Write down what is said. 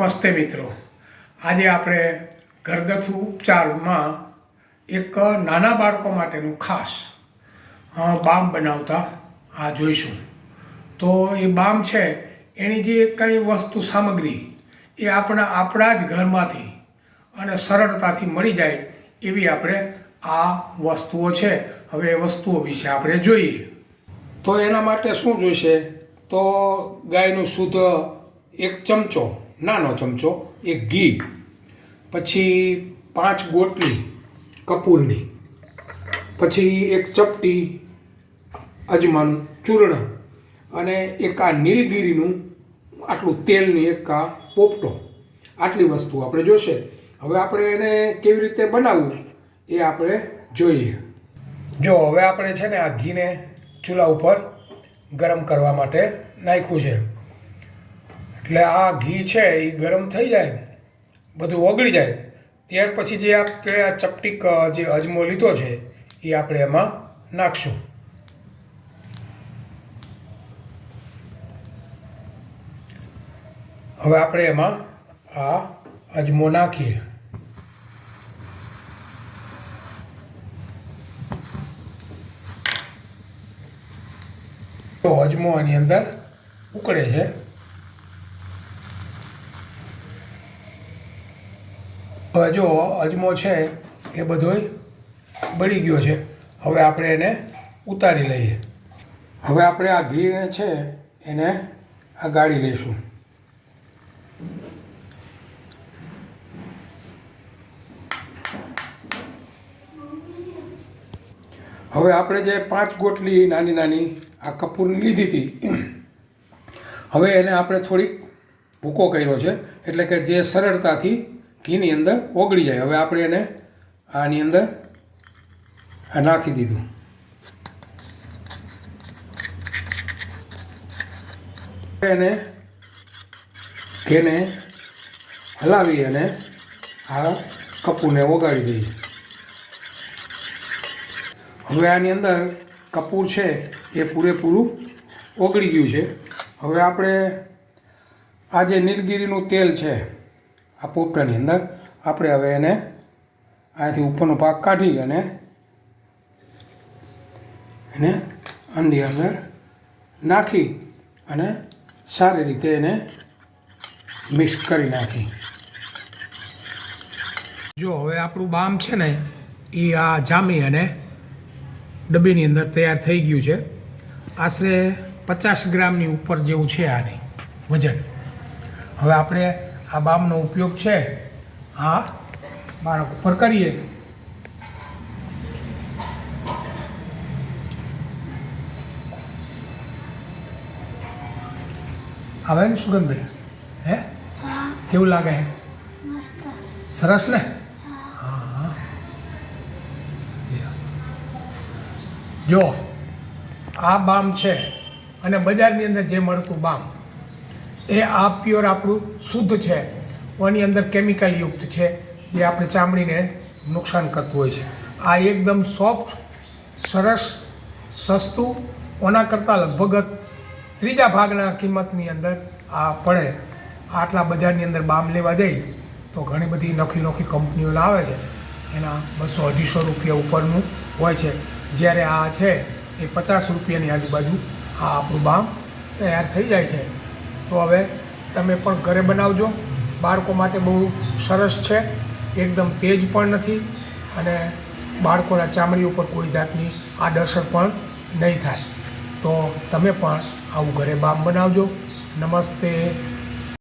નમસ્તે મિત્રો. આજે આપણે ઘરગથ્થુ ઉપચારમાં એક નાના બાળકો માટેનું ખાસ બામ બનાવતા આ જોઈશું. તો એ બામ છે, એની જે કંઈ વસ્તુ સામગ્રી, એ આપણા આપણા જ ઘરમાંથી અને સરળતાથી મળી જાય એવી આપણે આ વસ્તુઓ છે. હવે એ વસ્તુઓ વિશે આપણે જોઈએ. તો એના માટે શું જોઈશે? તો ગાયનું શુદ્ધ એક ચમચો નાનો ચમચો, એક ઘી, પછી પાંચ ગોટલી કપૂરની, પછી એક ચપટી અજમાનું ચૂર્ણ અને એક આ નીલગીરીનું આટલું તેલની એક આ પોપટો. આટલી વસ્તુ આપણે જોશે. હવે આપણે એને કેવી રીતે બનાવવું એ આપણે જોઈએ. જો હવે આપણે છે ને આ ઘીને ચૂલા ઉપર ગરમ કરવા માટે નાખ્યું છે. એટલે આ ઘી છે, એ ગરમ થઈ જાય, બધું ઓગળી જાય. ત્યાર પછી જે આપણે આ ચપટીક જે અજમો લીધો છે, એ આપણે એમાં નાખશું. હવે આપણે એમાં આ અજમો નાખીએ. તો અજમો આની અંદર ઉકળે છે. હવે જો અજમો છે એ બધોય બળી ગયો છે. હવે આપણે એને ઉતારી લઈએ. હવે આપણે આ ઘીને છે એને આ ગાળી લઈશું. હવે આપણે જે પાંચ ગોટલી નાની નાની આ કપૂરની લીધી હતી, હવે એને આપણે થોડીક ભૂકો કર્યો છે, એટલે કે જે સરળતાથી ઘીની અંદર ઓગળી જાય. હવે આપણે એને આની અંદર આ નાખી દીધું. એને ઘેને હલાવી અને આ કપૂરને ઓગાળી દઈએ. હવે આની અંદર કપૂર છે એ પૂરેપૂરું ઓગળી ગયું છે. હવે આપણે આ જે નીલગીરીનું તેલ છે આ પોપટાની અંદર. આપણે હવે એને અહીંયાથી ઉપરનો ભાગ કાઢી અને એને અંદી અંદર નાખી અને સારી રીતે એને મિક્સ કરી નાખી. જો હવે આપણું બામ છે ને, એ આ જામી અને ડબ્બીની અંદર તૈયાર થઈ ગયું છે. આશરે પચાસ ગ્રામની ઉપર જેવું છે આની વજન. હવે આપણે આ બામનો ઉપયોગ છે. આ બાળક ઉપર કરીએ. આવે ને સુગંધ બેટા? હે? કેવું લાગે? હે સરસ ને? હા હા. જો આ બામ છે. અને બજારની અંદર જે મળતું બામ એ આ પ્યોર આપણું શુદ્ધ છે. આની અંદર કેમિકલ યુક્ત છે, જે આપણે ચામડીને નુકસાન કરતું હોય છે. આ એકદમ સોફ્ટ સરસ, સસ્તું, ઓના કરતાં લગભગ ત્રીજા ભાગના કિંમતની અંદર આ પડે. આટલા બજારની અંદર બામ લેવા જઈ તો ઘણી બધી નોખી નોખી કંપનીઓ લાવે છે. એના બસો અઢીસો રૂપિયા ઉપરનું હોય છે. જ્યારે આ છે, એ પચાસ રૂપિયાની આજુબાજુ આ આપણું બામ તૈયાર થઈ જાય છે. તો હવે તમે પણ ઘરે બનાવજો. બાળકો માટે બહુ સરસ છે. એકદમ તેજ પણ નથી અને બાળકોના ચામડી ઉપર કોઈ જાતની આડઅસર પણ નહીં થાય. તો તમે પણ આવું ઘરે બામ બનાવજો. નમસ્તે.